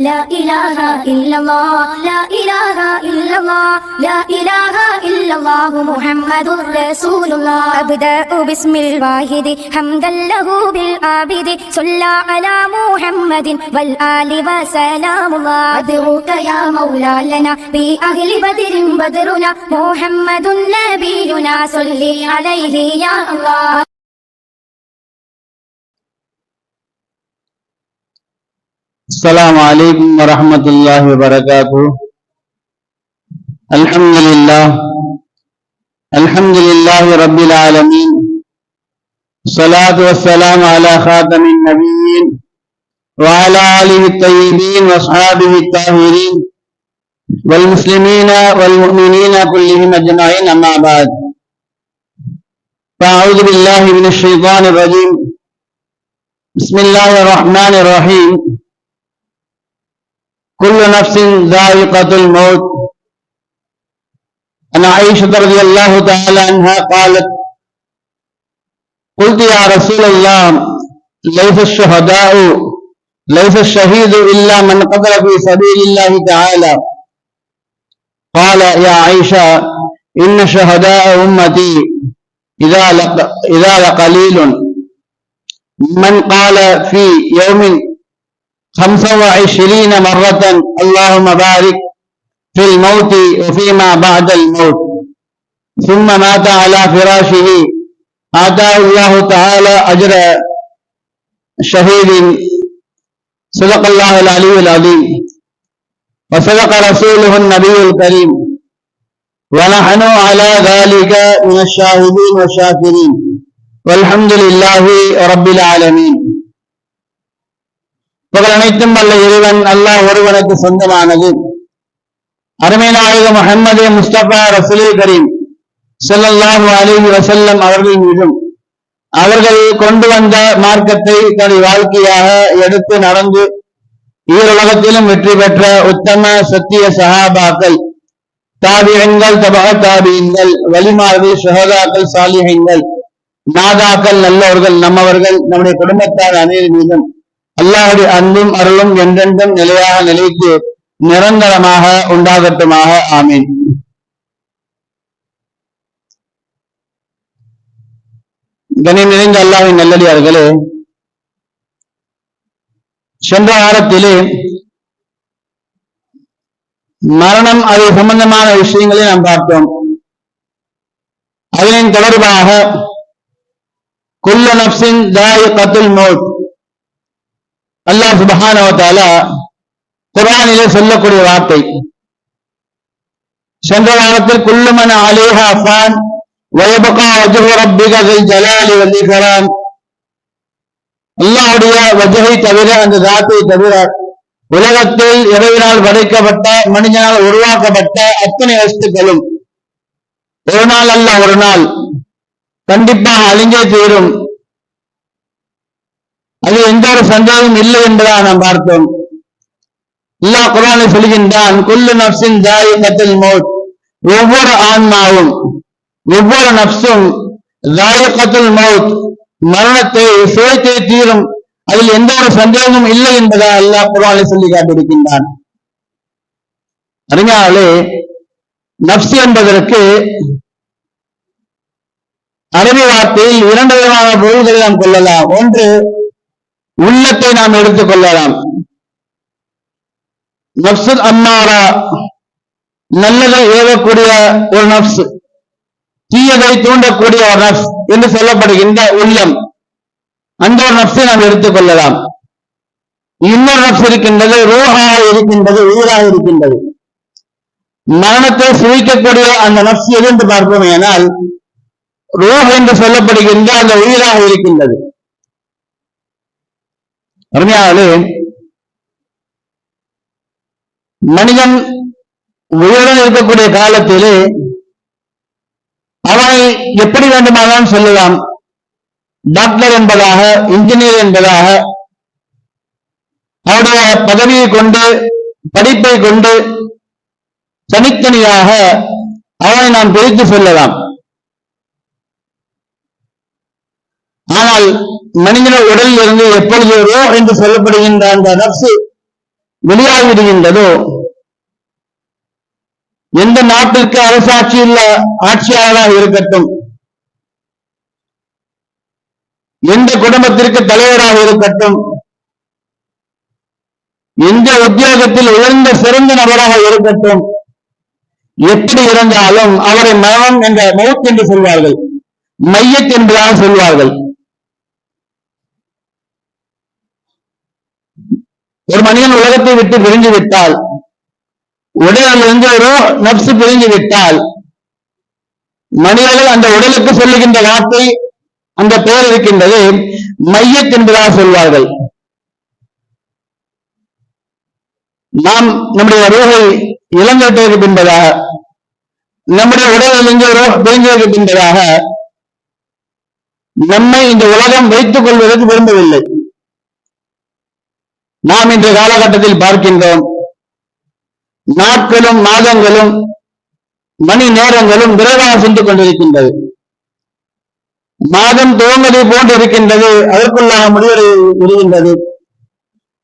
لا إله إلا الله لا إله إلا الله لا إله إلا الله محمد رسول الله أبدأ باسم الواحد حمدا له بالعابد صلى على محمد والآل وسلام الله أدعوك يا مولا لنا بأهل بدر بدرنا محمد نبينا صلي عليه يا الله. السلام عليكم ورحمة الله وبركاته. الحمد لله. الحمد لله رب العالمين. الصلاة والسلام على خاتم النبيين وعلى آله الطيبين وأصحابه الطاهرين والمسلمين والمؤمنين كلهم أجمعين أما بعد. فأعوذ بالله من الشيطان الرجيم. بسم الله الرحمن الرحيم. كل نفس ذائقة الموت. عن عائشة رضي الله تعالى عنها قالت قلت يا رسول الله ليس الشهداء ليس الشهيد إلا من قتل في سبيل الله تعالى. قال يا عائشة إن شهداء أمتي إذا لقليل. من قال في يوم خمسة وعشرين مرة. اللهم بارك في الموت وفيما بعد الموت. ثم مات على فراشه. آتاه الله تعالى أجر شهيد. صدق الله العلي العظيم. وصدق رسوله النبي الكريم. ونحن على ذلك من الشاهدين والشاكرين. والحمد لله رب العالمين. புகழ் அனைத்தும் வல்ல இறைவன் அல்லாஹ் ஒருவனுக்கு சொந்தமானது. அருமை நாயக முகமது முஸ்தபா ரசூலே கரீம் செல்லல்லாம் அலைஹி வசல்லம் அவர்கள் மீதும் அவர்கள் கொண்டு வந்த மார்க்கத்தை தனது வாழ்க்கையாக எடுத்து நடந்து ஈருலகத்திலும் வெற்றி பெற்ற உத்தம சத்திய சஹாபாக்கள் தாபியங்கள் தபக தாபியங்கள் வலிமார்கள் சுகதாக்கள் சாலிகங்கள் மாதாக்கள் நல்லவர்கள் நம்மவர்கள் நம்முடைய குடும்பத்தார் அனைவர் மீதும் அல்லாஹுடைய அன்பும் அருளும் என்றென்றும் நிலையாக நிலைத்து நிரந்தரமாக உண்டாகட்டுமாக. ஆமீன். கனி நிறைந்த அல்லாவின் நல்லடியார்களே சென்ற வாரத்திலே மரணம் அது சம்பந்தமான விஷயங்களை நாம் பார்த்தோம். அதனின் தொடர்பாக குல்ல நப்சின் தாய் கத்துல் மோட் அல்லாஹ் சுபஹானவத்தால குரானிலே சொல்லக்கூடிய வார்த்தை. சென்ற வாரத்தில் குல்லுமன அலேஹா ஃபான் வயபகா வஜ்ஹு ரப்பிக ஜலாலி வல்லிகரான் இக்ராம். வஜகை தவிர அந்த தாத்தை தவிர உலகத்தில் இறைவனால் படைக்கப்பட்ட மனிதனால் உருவாக்கப்பட்ட அத்தனை வஸ்துக்களும் ஒரு நாள் அல்ல ஒரு நாள். கண்டிப்பாக அழிஞ்சே தீரும். அது எந்த ஒரு சந்தேகம் இல்லை என்பதாக நாம் பார்த்தோம். எல்லா குரானை சொல்கின்றான் குல்லு நப்சின் தாய் கத்தல் மோட் ஒவ்வொரு ஆன்மாவும் ஒவ்வொரு நப்சும் தாயக்கத்துல் மவுத் மரணத்தை சுவைத்தே தீரும். அதில் எந்த ஒரு சந்தேகமும் இல்லை என்பதா அல்லாஹ் குரானை சொல்லி காட்டியிருக்கின்றான். அறிஞாலே நப்சு என்பதற்கு அரபி வார்த்தையில் இரண்டு விதமான பொருள்களை நாம் கொள்ளலாம். ஒன்று உள்ளத்தை நாம் எடுத்துக் கொள்ளலாம். நப்சுல் அம்மாரா. நல்லதை ஏவக்கூடிய ஒரு நப்ஸ் தீயதை தூண்டக்கூடிய ஒரு நப்ஸ் என்று சொல்லப்படுகின்ற உள்ளம். அந்த ஒரு நப்சை நாம் எடுத்துக் கொள்ளலாம். இன்னொரு நப்ஸ் இருக்கின்றது ரூஹாக இருக்கின்றது உயிராக இருக்கின்றது. மரணத்தை சுவிக்கக்கூடிய அந்த நப்ஸ் எது என்று பார்ப்போம் ஏனால் ரூஹ் என்று சொல்லப்படுகின்ற அந்த உயிராக இருக்கின்றது. அருமையாவது மனிதன் உயிருடன் இருக்கக்கூடிய காலத்திலே அவனை எப்படி வேண்டுமானாலும் சொல்லலாம். டாக்டர் என்பதாக இன்ஜினியர் என்பதாக அவருடைய பதவியை கொண்டு படிப்பை கொண்டு தனித்தனியாக அவனை நாம் பிரித்து சொல்லலாம். ஆனால் மனிதன உடலில் இருந்து எப்பொழுது ரோ என்று சொல்லப்படுகின்ற அந்த நப்சு வெளியாகிவிடுகின்றதோ? எந்த நாட்டிற்கு அரசாட்சியுள்ள ஆட்சியாளராக இருக்கட்டும். எந்த குடும்பத்திற்கு தலைவராக இருக்கட்டும். எந்த உத்தியோகத்தில் உயர்ந்த சிறந்த நபராக இருக்கட்டும். எப்படி இருந்தாலும் அவரை மரணம் என்ற மவுத் என்று சொல்வார்கள். மையத் என்பதாக சொல்வார்கள். ஒரு மனிதன் உலகத்தை விட்டு பிரிஞ்சு விட்டால் உடலிலிருந்து ஒரு நப்சு பிரிஞ்சு விட்டால் மனிதர்கள் அந்த உடலுக்கு சொல்லுகின்ற வார்த்தை அந்த பெயர் இருக்கின்றது மையத் என்பதாக சொல்வார்கள். நாம் நம்முடைய ரூகை இளங்கட்டதற்கு பின்பதாக நம்முடைய உடல் ரூஹ் பிரிஞ்சதற்கு பின்பதாக நம்மை இந்த உலகம் வைத்துக் கொள்வதற்கு விரும்பவில்லை. நாம் இன்ற காலகட்டத்தில் பார்க்கின்றோம். நாட்களும் மாதங்களும் மணி நேரங்களும் விரைவாக சென்று கொண்டிருக்கின்றது. மாதம் துவங்குவதை போன்று இருக்கின்றது அதற்குள்ளாக முடிவடை முடிகின்றது.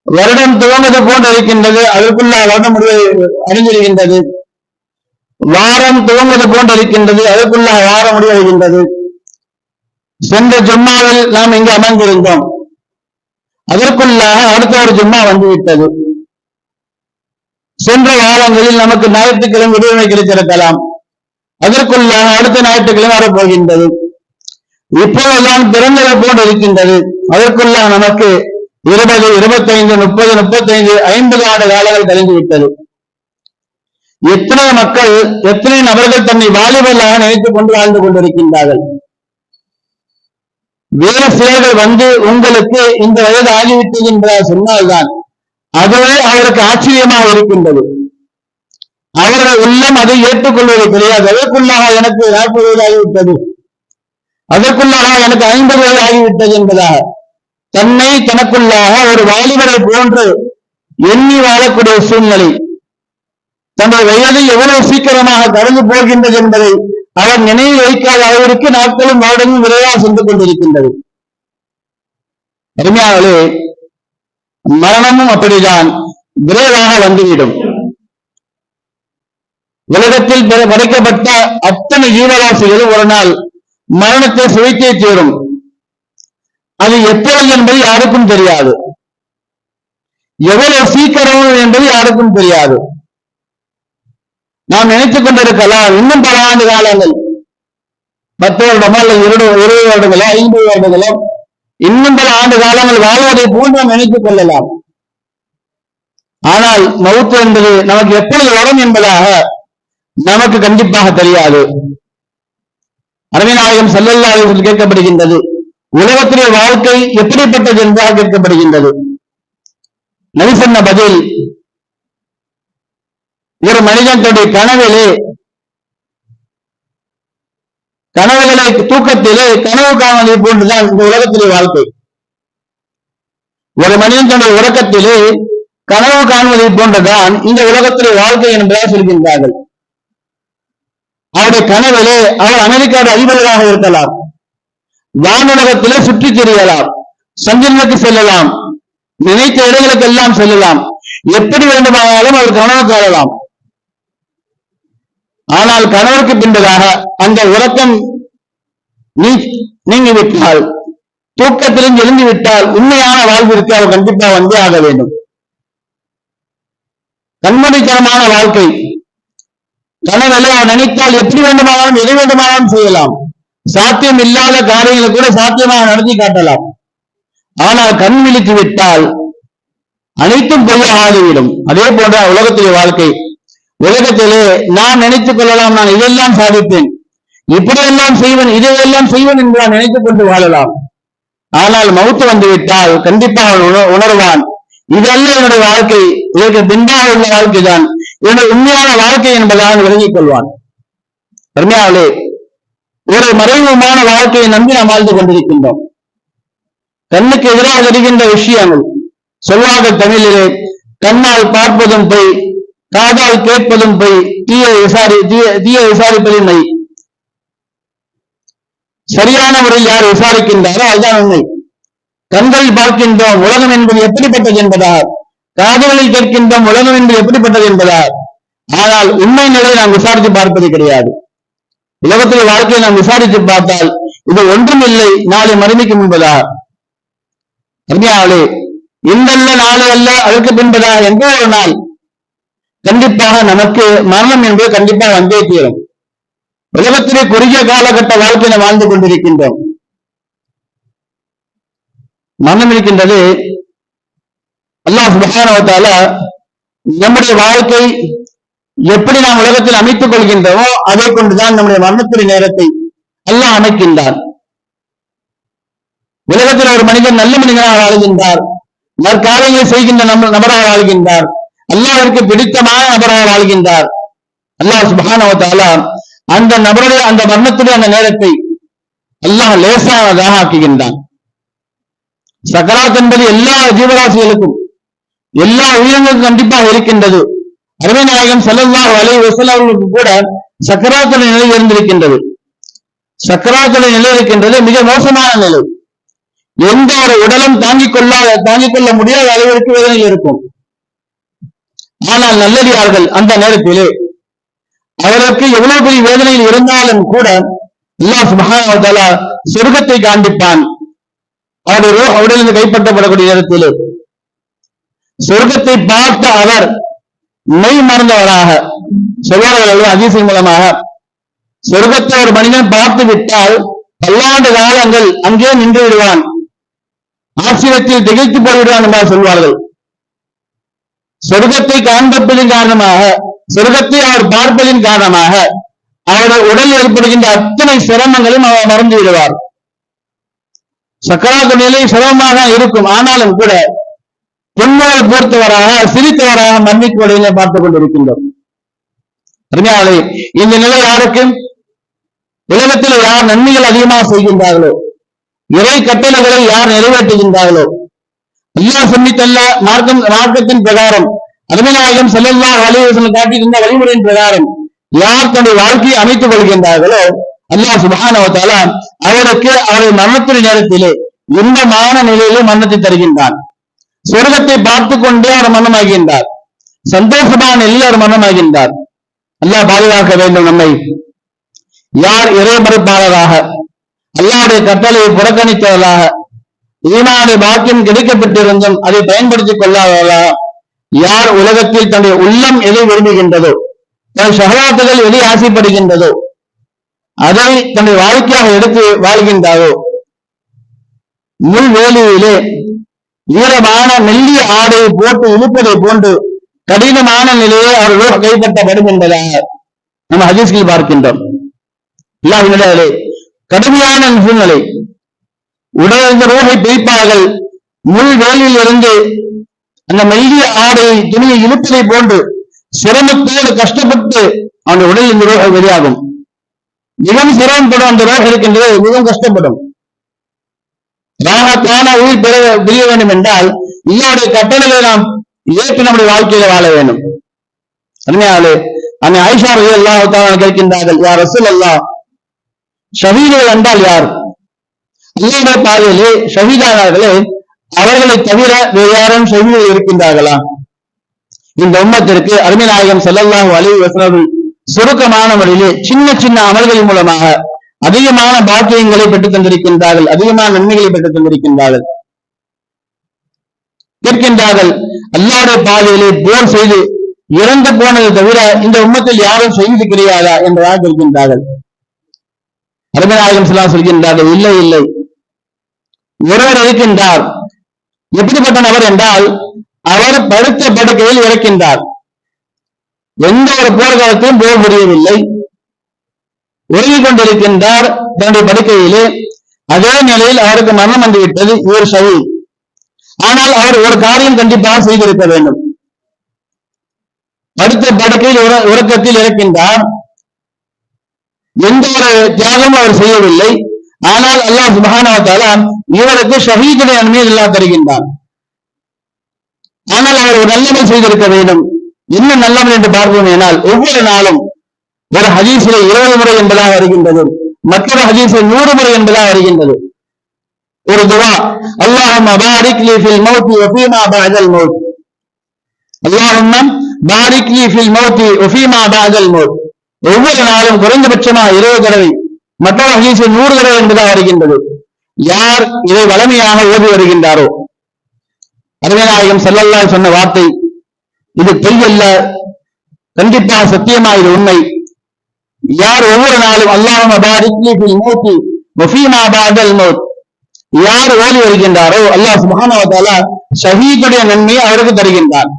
வருடம் துவங்குவது போன்று இருக்கின்றது அதற்குள்ளாக வருடம் முடிவை அறிந்திருக்கின்றது வாரம் துவங்குவது போன்று இருக்கின்றது அதற்குள்ளாக வாரம் முடிவடைகின்றது. சென்ற ஜும்மாவில் நாம் இங்கு அமர்ந்திருந்தோம். அதற்குள்ளாக அடுத்த ஒரு ஜும்மா வந்துவிட்டது. சென்ற வாரங்களில் நமக்கு ஞாயிற்றுக்கிழமை விடுதலை கிடைத்திருக்கலாம் அதற்குள்ளாக அடுத்த ஞாயிற்றுக்கிழமை வரப்போகின்றது. இப்போதெல்லாம் பிறந்தது போன்று இருக்கின்றது. அதற்குள்ளாக நமக்கு இருபது இருபத்தைந்து முப்பது முப்பத்தைந்து ஐம்பது ஆண்டு காலங்கள் கழிந்து விட்டது எத்தனை மக்கள் எத்தனை நபர்கள் தன்னை வாலிபர்களாக நினைத்துக் கொண்டு வாழ்ந்து கொண்டிருக்கின்றார்கள். வேறு சிலர்கள் வந்து உங்களுக்கு இந்த வயது ஆகிவிட்டது என்பதாக சொன்னால்தான் அதுவே அவருக்கு ஆச்சரியமாக இருக்கின்றது. அவர்கள் உள்ளம் அதை ஏற்றுக்கொள்வது கிடையாது. அதற்குள்ளாக எனக்கு நாற்பது வயது ஆகிவிட்டது. அதற்குள்ளாக எனக்கு ஐம்பது வயது ஆகிவிட்டது என்பதாக தன்னை தனக்குள்ளாக ஒரு வாலிபரை போன்று எண்ணி வாழக்கூடிய சூழ்நிலை தன்னுடைய வயது எவ்வளவு சீக்கிரமாக கடந்து போகின்றது என்பதை அவர் நினைவு வைக்காத அளவிற்கு நாட்களும் வருடமும் விரைவாக சென்று கொண்டிருக்கின்றது. அருமையாளே மரணமும் அப்படிதான் விரைவாக வந்துவிடும். உலகத்தில் படைக்கப்பட்ட அத்தனை ஜீவராசிகளும் ஒரு நாள் மரணத்தை சுவைத்தே தீரும். அது எப்பொழுது என்பது யாருக்கும் தெரியாது. எவ்வளவு சீக்கிரம் என்பது யாருக்கும் தெரியாது. நாம் நினைத்துக் கொண்டிருக்கலாம் இன்னும் பல ஆண்டு காலங்கள். பத்து வருடமோ அல்லது இருபது இருபது வருடங்களோ ஐம்பது வருடங்களோ இன்னும் பல ஆண்டு காலங்கள் வாழ்வதை போல் நாம் நினைத்துக் கொள்ளலாம். ஆனால் மவுத்து என்பது நமக்கு எப்பொழுது வரும் என்பதாக நமக்கு கண்டிப்பாக தெரியாது. அரவிநாயகம் செல்லல்லா கேட்கப்படுகின்றது உலகத்திலே வாழ்க்கை எப்படிப்பட்டது என்றாக கேட்கப்படுகின்றது. நபி சொன்ன பதில் ஒரு மனிதன் தன்னுடைய கனவிலே கனவுகளை தூக்கத்திலே கனவு காணுவதை போன்றுதான் இந்த உலகத்திலே வாழ்க்கை. ஒரு மனிதன் தன்னுடைய உறக்கத்திலே கனவு காணுவதை போன்றுதான் இந்த உலகத்திலே வாழ்க்கை என்பதாக சொல்கின்றார்கள். அவருடைய கனவிலே அவர் அமெரிக்காவுடைய அதிபராக இருக்கலாம். வானுலகத்திலே சுற்றி திரியலாம். சந்திரனுக்கு செல்லலாம். நினைத்த இடங்களுக்கு எல்லாம் செல்லலாம். எப்படி வேண்டுமானாலும் அவர் கனவு காணலாம். ஆனால் கணவருக்கு பின்பதாக அந்த உறக்கம் நீ நீங்கிவிட்டால் தூக்கத்திலும் எழுந்து விட்டால் உண்மையான வாழ்விற்கு அவர் கண்டிப்பா வந்தே ஆக வேண்டும். கண்மணித்தனமான வாழ்க்கை. கனவிலே அவர் நினைத்தால் எப்படி வேண்டுமானாலும் எது வேண்டுமானாலும் செய்யலாம். சாத்தியம் இல்லாத காரியங்களை கூட சாத்தியமாக நடத்தி காட்டலாம். ஆனால் கண் விழித்து விட்டால் அனைத்தும் பொய்யாக ஆகிவிடும் அதே போன்ற உலகத்துடைய வாழ்க்கை. உலகத்திலே நான் நினைத்துக் கொள்ளலாம் நான் இதெல்லாம் சாதிப்பேன். இப்படியெல்லாம் செய்வன் இதையெல்லாம் செய்வன் என்று நான் நினைத்துக் கொண்டு வாழலாம். ஆனால் மவுத்து வந்துவிட்டால் கண்டிப்பாக அவன் உண- உணர்வான். இதல்ல என்னுடைய வாழ்க்கை இதற்கு பின்பாக உள்ள வாழ்க்கை தான் என்னுடைய உண்மையான வாழ்க்கை என்பதாக விளங்கிக் கொள்வான். அருமையாவளே ஒரு மறைமுகமான வாழ்க்கையை நம்பி நாம் வாழ்ந்து கொண்டிருக்கின்றோம். கண்ணுக்கு எதிராக வருகின்ற விஷயங்கள் சொல்வார்கள் தமிழிலே கண்ணால் பார்ப்பதும் போய் காதால் கேட்பதும் பொய் தீய விசாரி தீய தீய விசாரிப்பதும் மை சரியான முறையில் யார் விசாரிக்கின்றாரோ அதுதான் உண்மை. கண்கள் பார்க்கின்றோம் உலகம் என்பது எப்படிப்பட்டது என்பதால் காதுகளில் கேட்கின்றோம் உலகம் என்பது எப்படிப்பட்டது என்பதால். ஆனால் உண்மை நிலையை நாம் விசாரித்து பார்ப்பது கிடையாது. உலகத்தில் வாழ்க்கையை நாம் விசாரித்து பார்த்தால் இது ஒன்றும் இல்லை நாளை மறுமைக்கு என்பதா அருமையாளே இந்தல்ல நாளை அல்ல அதற்கு பின்பதா என்ற ஒரு நாள் கண்டிப்பாக நமக்கு மரணம் என்பது கண்டிப்பாக வந்தே தீரும். உலகத்திலே குறுகிய காலகட்ட வாழ்க்கையில வாழ்ந்து கொண்டிருக்கின்றோம். மரணம் இருக்கின்றது. அல்லாஹ் சுபகானவத்தால நம்முடைய வாழ்க்கை எப்படி நாம் உலகத்தில் அமைத்துக் கொள்கின்றோமோ அதை கொண்டுதான் நம்முடைய மரணத்துடைய நேரத்தை அல்லாஹ் அமைக்கின்றார். உலகத்தில் ஒரு மனிதன் நல்ல மனிதனாக வாழ்கின்றார். நற்காரியங்களை செய்கின்ற நம்ம நபராக வாழ்கின்றார். அல்லாவிற்கு பிடித்தமான நபராக வாழ்கின்றார். அல்லாஹ் சுபஹானவத்தால அந்த நபருடைய அந்த மரணத்துடைய அந்த நேரத்தை அல்லாஹ் லேசானதாக ஆக்குகின்றான் சக்கராத் என்பது எல்லா ஜீவராசிகளுக்கும் எல்லா உயிரினங்களுக்கும் கண்டிப்பாக இருக்கின்றது. அரவிநாயகம் ஸல்லல்லாஹு அலைஹி வஸல்லம் அவர்களுக்கு கூட சக்கராத்துடைய நிலை இருந்திருக்கின்றது. சக்கராத்துடைய நிலை இருக்கின்றது மிக மோசமான நிலை. எந்த ஒரு உடலும் தாங்கிக் கொள்ளாத தாங்கிக் கொள்ள முடியாத அளவிற்கு வேதனையில் இருக்கும். ஆனால் நல்லடியார்கள் அந்த நேரத்திலே அவருக்கு எவ்வளவு பெரிய வேதனையில் இருந்தாலும் கூட அல்லாஹ் சுப்ஹானஹு சொர்க்கத்தை காண்பிப்பான். அவருடைய அவரிலிருந்து கைப்பற்றப்படக்கூடிய நேரத்திலே சொர்க்கத்தை பார்த்த அவர் மெய் மறந்தவராக சொல்வார்கள் அதிசயம் மூலமாக சொர்க்கத்தை ஒரு மனிதன் பார்த்து விட்டால் பல்லாண்டு காலங்கள் அங்கே நின்று விடுவான். ஆசிரியத்தில் திகைத்து போய்விடுவான் என்று சொல்வார்கள். சொர்க்கத்தை காண்பிப்பதின் காரணமாக சொர்க்கத்தை அவர் பார்ப்பதின் காரணமாக அவருடைய உடலில் ஏற்படுகின்ற அத்தனை சிரமங்களும் அவர் மறந்து விடுவார். சக்கராத்து நிலை சிரமமாக இருக்கும். ஆனாலும் கூட பொன்னால் போர்த்தவராக சிரித்தவராக மன்னிக்குவடையிலே பார்த்துக் கொண்டிருக்கின்றோம். அருமையாளே இந்த நிலை யாருக்கும்? உலகத்தில் யார் நன்மைகள் அதிகமாக செய்கின்றார்களோ? இறை கட்டளைகளை யார் நிறைவேற்றுகின்றார்களோ? அல்லாஹ் சொல்லித்தல்ல மார்க்கம் மார்க்கத்தின் பிரகாரம். அருமைநாயகம் செல்லல்லா வலிவசனம் காட்டியிருந்த வழிமுறையின் பிரகாரம் யார் தன்னுடைய வாழ்க்கையை அமைத்துக் கொள்கின்றார்களோ அல்லாஹ் சுபானவத்தால அவருக்கு அவருடைய மரணத்தின் நேரத்திலே இன்பமான நிலையிலே மரணத்தை தருகின்றான். சொர்க்கத்தை பார்த்து கொண்டே அவர் மரணமாகின்றார். சந்தோஷமான நிலையில் அவர் மரணமாகின்றார். அல்லாஹ் பாதுகாக்க வேண்டும் நம்மை. யார் இறை மறுப்பாளராக அல்லாவுடைய கட்டளையை புறக்கணித்தவர்களாக ஈமானுடைய பாக்கியம் கிடைக்கப்பட்டிருந்தும் அதை பயன்படுத்திக் கொள்ளாதவர்களா யார் உலகத்தில் தன்னுடைய உள்ளம் எதை விரும்புகின்றதோ தன் சகலாத்துகள் எதை ஆசைப்படுகின்றதோ அதை தன்னுடைய வாழ்க்கையாக எடுத்து வாழ்கின்றாரோ முள்வேலியிலே ஈரமான மெல்லிய ஆடையை போட்டு இழுப்பதை போன்று கடினமான நிலையை அவர்களோ கைப்பற்றப்படும் என்பதாக நம்ம ஹதீஸ்கள் பார்க்கின்றோம். இல்லாவிலே கடுமையான சூழ்நிலை. உடலிருந்த ரோகை பிரிப்பார்கள் முள் வேலையில் இருந்து அந்த மெல்லிய ஆடை துணியை இழுப்பதை போன்று சிரமத்தோடு கஷ்டப்பட்டு அந்த உடல் இந்த ரோகை வெளியாகும். மிகவும் சிரமப்படும் அந்த ரோகம் இருக்கின்றது மிகவும் கஷ்டப்படும். ராகத்தான உயிர் பெற பிரிய வேண்டும் என்றால் இல்லாவுடைய கட்டளைகளை நாம் ஏற்று நம்முடைய வாழ்க்கையில வாழ வேண்டும். அருமையாளே அன்னை ஆயிஷா எல்லாம் கேட்கின்றார்கள் யார் ரசூல் அல்லா ஷஹீதுகள் என்றால் யார்? அல்லாஹ் பாதையிலே ஷஹீதானார்களே அவர்களை தவிர வேறு யாரும் ஷஹீதுகள் இருக்கின்றார்களா? இந்த உம்மத்திற்கு அருமைநாயகம் ஸல்லல்லாஹு அலைஹி வசனர்கள் சுருக்கமான முறையிலே சின்ன சின்ன அமல்களின் மூலமாக அதிகமான பாக்கியங்களை பெற்றுத் தந்திருக்கின்றார்கள் அதிகமான நன்மைகளை பெற்றுத் தந்திருக்கின்றார்கள். கேட்கின்றார்கள் அல்லாவுடைய பாதையிலே போர் செய்து இறந்து போனதை தவிர இந்த உம்மத்தில் யாரும் செய்து கிடையாதா? என்பதாக கேட்கின்றார்கள். அருமநாயகம் சிலா சொல்கின்றார்கள் இல்லை இல்லை. ஒருவர் இருக்கின்றார். எப்படிப்பட்ட நபர் என்றால் அவர் படுத்த படுக்கையில் இறக்கின்றார். எந்த ஒரு போர்க்காலத்தையும் போக முடியவில்லை. உறங்கிக் கொண்டிருக்கின்றார் தன்னுடைய படுக்கையிலே. அதே நிலையில் அவருக்கு மரணம் வந்துவிட்டது இவர் சவி ஆனால் அவர் ஒரு காரியம் கண்டிப்பாக செய்திருக்க வேண்டும். படுத்த படுக்கையில் உற- உறக்கத்தில் இறக்கின்றார். எந்த ஒரு தியாகமும் அவர் செய்யவில்லை. ஆனால் அல்லாஹ் சுபஹானவத்தால இவருக்கு ஷஹீதுடைய நன்மையை அல்லாஹ் தருகின்றார் ஆனால் அவர் ஒரு நல்லவன் செய்திருக்க வேண்டும். என்ன நல்லவன் என்று பார்ப்போம் என்றால் ஒவ்வொரு நாளும் ஒரு ஹதீஸிலே இருபது முறை என்பதாக வருகின்றது. மற்றொரு ஹதீஸில் நூறு முறை என்பதாக வருகின்றது. ஒரு துவா அல்லாஹம் பாரிக் ஃபில் மௌத்தி வ பாதல் மௌத். அல்லாஹம் பாரிக் லீ ஃபில் மௌத்தி ஒஃபீமா பாதல் மௌத். ஒவ்வொரு நாளும் குறைந்தபட்சமா இருபது தடவை மற்றொரு ஹதீஸில் நூறு தடவை என்பதாக வருகின்றது யார் இதை வளமையாக ஓதி வருகின்றாரோ? அரவிநாயகம் செல்லல்லா சொன்ன வார்த்தை இது பொய் அல்ல கண்டிப்பாக சத்தியமா இது உண்மை. யார் ஒவ்வொரு நாளும் அல்லாஹ் பாரிக் லீ ஃபில் பாதல் மௌத். யார் ஓதி வருகின்றாரோ அல்லாஹ் சுப்ஹானஹு ஷஹீதுடைய நன்மையை அவருக்கு தருகின்றார்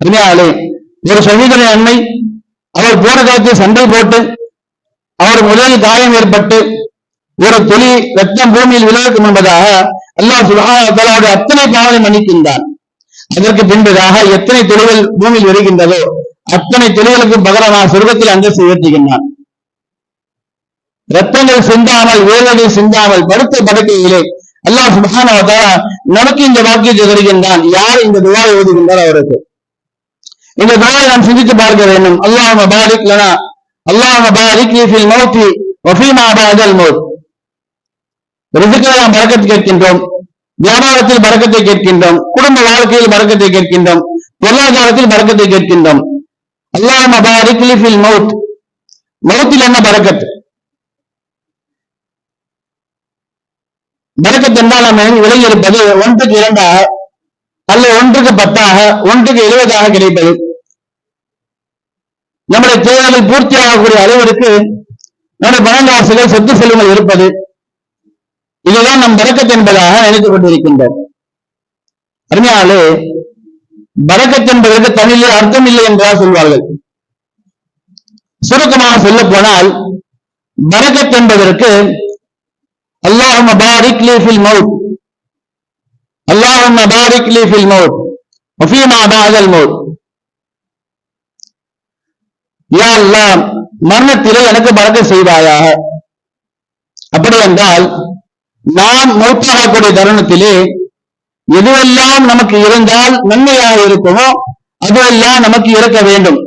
அருமையாளே ஒரு ஷஹீதுடைய நன்மை அவர் போன காலத்தில் சண்டை போட்டு அவர் முதலில் காயம் ஏற்பட்டு ஒரு துளி ரத்தம் பூமியில் விழாக்கும் என்பதாக அல்லாஹ் சுப்ஹானஹு அத்தனை பாவனை மன்னிக்கின்றான். அதற்கு பின்பதாக எத்தனை துளிகள் பூமியில் வருகின்றதோ அத்தனை துளிகளுக்கு பகரமாக சொர்க்கத்தில் அந்தஸ்து உயர்த்துகின்றான். ரத்தங்கள் சிந்தாமல் வேதனை சிந்தாமல் படுத்த படுக்கையிலே அல்லாஹ் சுப்ஹானஹு நமக்கு இந்த வாக்கியத்தை தருகின்றான். யார் இந்த துவாவை ஓதுகின்றார் அவருக்கு? இந்த துவாவை நாம் சிந்தித்து பார்க்க வேண்டும். அல்லாஹ் பாதிக்கலனா அல்லாஹ் பாரிக் ஃபில் மௌத்தி வ ஃபீமா மௌத். ரிசுக்கில் நாம் பறக்கத்தை கேட்கின்றோம் வியாபாரத்தில் பறக்கத்தை கேட்கின்றோம் குடும்ப வாழ்க்கையில் பறக்கத்தை கேட்கின்றோம் பொருளாதாரத்தில் பறக்கத்தை கேட்கின்றோம். அல்லாஹ் பாரிக் ஃபில் மௌத். மௌத்தில் என்ன பறக்கத்து பறக்கத் என்றால் நம்ம விலகி இருப்பது ஒன்றுக்கு இரண்டாக அல்ல ஒன்றுக்கு பத்தாக ஒன்றுக்கு எழுபதாக கிடைப்பது. நம்முடைய தேவைகள் பூர்த்தியாகக்கூடிய அளவிற்கு நம்முடைய பணங்காசுகள் சொத்து செல்வங்கள் இருப்பது இதுதான் நம் பறக்கத் என்பதாக நினைத்துக் கொண்டிருக்கின்றோம் அருமையாலே பறக்கத் என்பதற்கு தமிழில் அர்த்தம் இல்லை என்றால் சொல்வார்கள். சுருக்கமாக சொல்ல போனால் பரக்கத் என்பதற்கு அல்லாஹ் பாரிக் லீஃபில் மவுத் அல்லாஹ் பாரிக் லீஃபில் மவுட் மஃபீமா பாதல் மவுட் யாரெல்லாம் மரணத்திலே எனக்கு பறக்க செய்வாயாக. அப்படி என்றால் நாம் மூத்தாகக்கூடிய தருணத்திலே எதுவெல்லாம் நமக்கு இருந்தால் நன்மையாக இருக்குமோ அதுவெல்லாம் நமக்கு இருக்க வேண்டும்.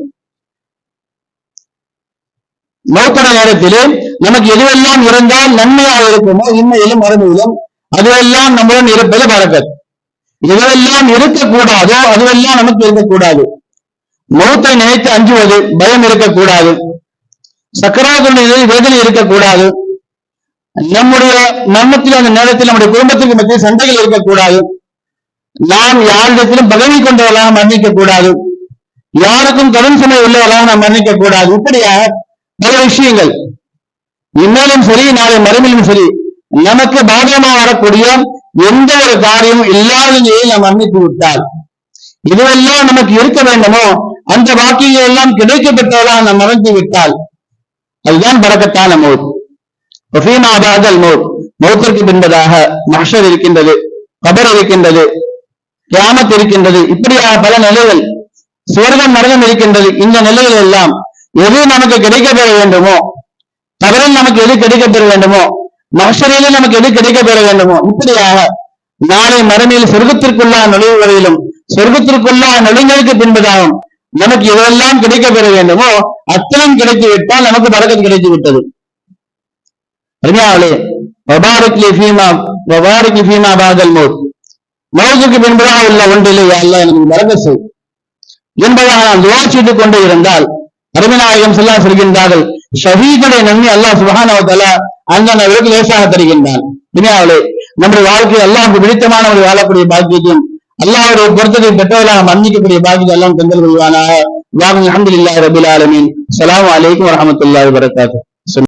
மௌத்தன நேரத்திலே நமக்கு எதுவெல்லாம் இருந்தால் நன்மையாக இருக்குமோ இன்மையிலும் மறுமையிலும் அதுவெல்லாம் நம்முடன் இருப்பது பறக்கத். எதுவெல்லாம் இருக்கக்கூடாதோ அதுவெல்லாம் நமக்கு இருக்கக்கூடாது. மௌத்தை நினைத்து அஞ்சுவது பயம் இருக்கக்கூடாது. சக்கராதுடைய வேதனை இருக்கக்கூடாது. நம்முடைய மரணத்தில் அந்த நேரத்தில் நம்முடைய குடும்பத்துக்கு மத்திய சண்டைகள் இருக்கக்கூடாது. நாம் யாரிடத்திலும் பதவி கொண்டவர்களாக மன்னிக்க கூடாது யாருக்கும் கடன் சுமை உள்ளவர்களாக நாம் மன்னிக்க கூடாது இப்படியாக பல விஷயங்கள். இந்நாளும் சரி நாளை மறுமையிலும் சரி நமக்கு பாதகமாக வரக்கூடிய எந்த ஒரு காரியமும் இல்லாத நிலையில் நாம் மன்னித்து விட்டால் இதுவெல்லாம் நமக்கு இருக்க வேண்டுமோ? அந்த வாக்கியங்கள் எல்லாம் கிடைக்கப்பட்டவர்களாக நாம் மறந்து விட்டால் அதுதான் பறக்கத்தான மௌத். ஒஃபீமா பாதல் மௌத். மௌத்திற்கு பின்பதாக மஹ்ஷர் இருக்கின்றது கபர் இருக்கின்றது கிராமத் இருக்கின்றது இப்படியாக பல நிலைகள் சுவர்க்கம் நரகம் இருக்கின்றது. இந்த நிலைகள் எல்லாம் எது நமக்கு கிடைக்கப்பெற வேண்டுமோ கபரில் நமக்கு எது கிடைக்கப்பெற வேண்டுமோ மஹ்ஷரிலே நமக்கு எது கிடைக்கப்பெற வேண்டுமோ இப்படியாக நாளை மறுமையில் சொர்க்கத்திற்குள்ளா நுழைவுவரையிலும் சொர்க்கத்திற்குள்ளா நுழைந்ததற்கு பின்பதாகும் நமக்கு எதெல்லாம் கிடைக்கப்பெற வேண்டுமோ அத்தனம் கிடைத்து விட்டால் நமக்கு பறக்கம் கிடைத்து விட்டது அருமையாவளே வபாரிக்லி ஃபீமா வபாரிக்லி ஃபீமா பாதல் மௌத். மௌசுக்கு பின்பதாக உள்ள ஒன்றிலே யா எனக்கு மறக்க செய் என்பதாக நான் துவா செய்து கொண்டு இருந்தால் அருமநாயகம் செல்லா சொல்கின்றார்கள் ஷஹீதுடைய நன்மை அல்லாஹ் சுபஹானஹு அந்த நபருக்கு லேசாக தருகின்றான். துனியாவிலே நம்முடைய வாழ்க்கை அல்லாஹ் பிடித்தமான ஒரு வாழக்கூடிய பாக்கியத்தையும் அல்லாவுடைய பொருத்தத்தை பெற்றவர்களாக மன்னிக்கக்கூடிய பாக்கியத்தை எல்லாம் தந்தல் கொள்வானாக வாங்க அல்ஹம்துலில்லாஹி ரபில் ஆலமின். சலாம் அலைக்கும் வரமத்துல்லாஹ் வரகாத்து